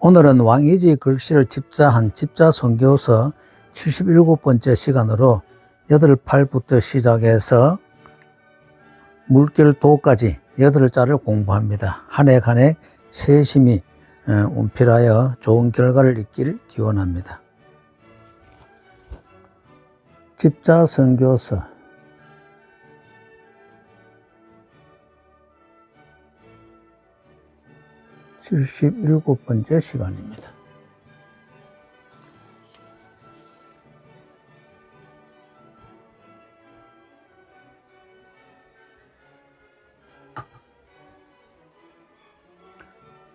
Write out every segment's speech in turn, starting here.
오늘은 왕이지 글씨를 집자한 집자 선교서 77번째 시간으로 8, 8부터 시작해서 물결 도까지 8자를 공부합니다. 한해한해 세심히 어, 운필하여 좋은 결과를 있기를 기원합니다. 집자 선교서 77번째 시간입니다.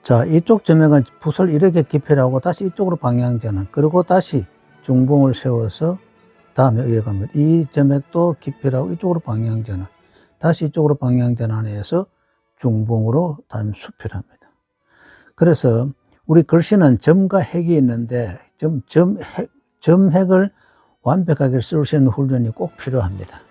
자, 이쪽 점액은 붓을 이렇게 깊이라고 다시 이쪽으로 방향 전환, 그리고 다시 중봉을 세워서 다음에 이어갑니다. 이 점액도 깊이라고 이쪽으로 방향 전환, 다시 이쪽으로 방향 전환해서 중봉으로 다음 수필합니다. 그래서 우리 글씨는 점과 핵이 있는데 점, 점, 핵, 점 핵을 완벽하게 쓸 수 있는 훈련이 꼭 필요합니다.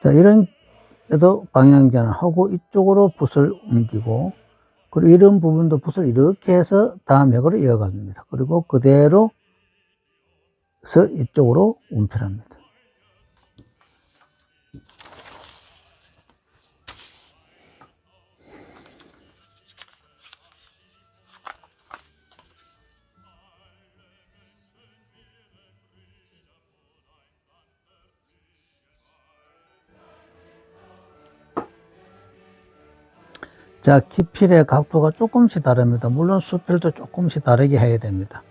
자, 이런 데도 방향전환하고 이쪽으로 붓을 옮기고 그리고 이런 부분도 붓을 이렇게 해서 다음 획으로 이어갑니다. 그리고 그대로 서 이쪽으로 운필합니다. 자, 기필의 각도가 조금씩 다릅니다. 물론 수필도 조금씩 다르게 해야 됩니다.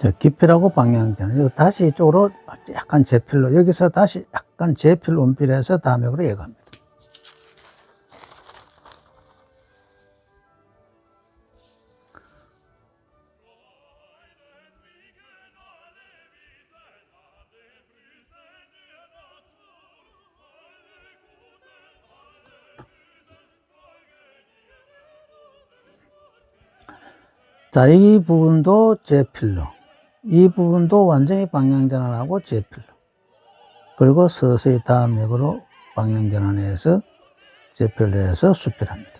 자, 기필하고 방향전. 여기 다시 이쪽으로 약간 제필로, 여기서 다시 약간 제필 운필해서 다음 획으로 이어갑니다. 자, 이 부분도 제필로. 이 부분도 완전히 방향전환하고 제필로. 그리고 서서히 다음 맥으로 방향전환해서 제필로 해서 수필합니다.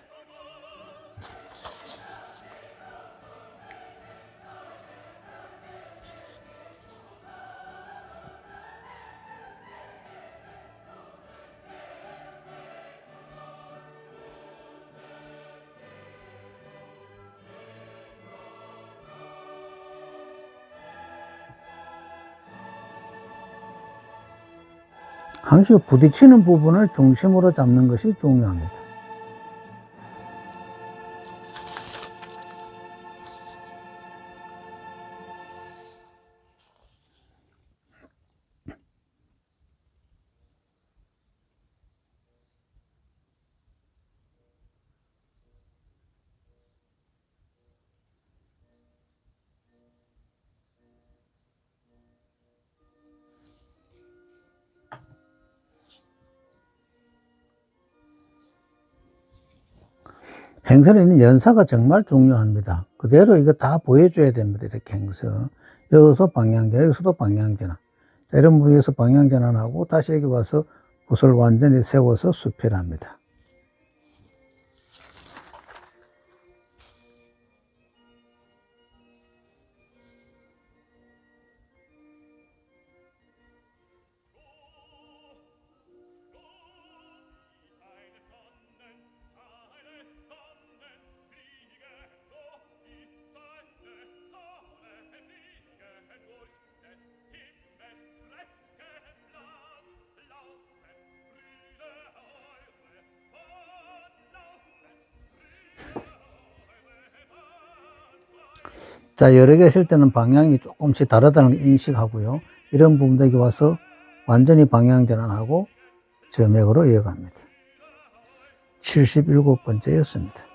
항시 부딪히는 부분을 중심으로 잡는 것이 중요합니다. 행선에 있는 연사가 정말 중요합니다. 그대로 이거 다 보여줘야 됩니다. 이렇게 행선. 여기서 방향전환, 여기서도 방향전환. 자, 이런 부분에서 방향전환하고 다시 여기 와서 붓을 완전히 세워서 수필합니다. 자, 여러 개쓸 때는 방향이 조금씩 다르다는 걸 인식하고요. 이런 여기 와서 완전히 방향 전환하고 점액으로 이어갑니다. 77번째였습니다.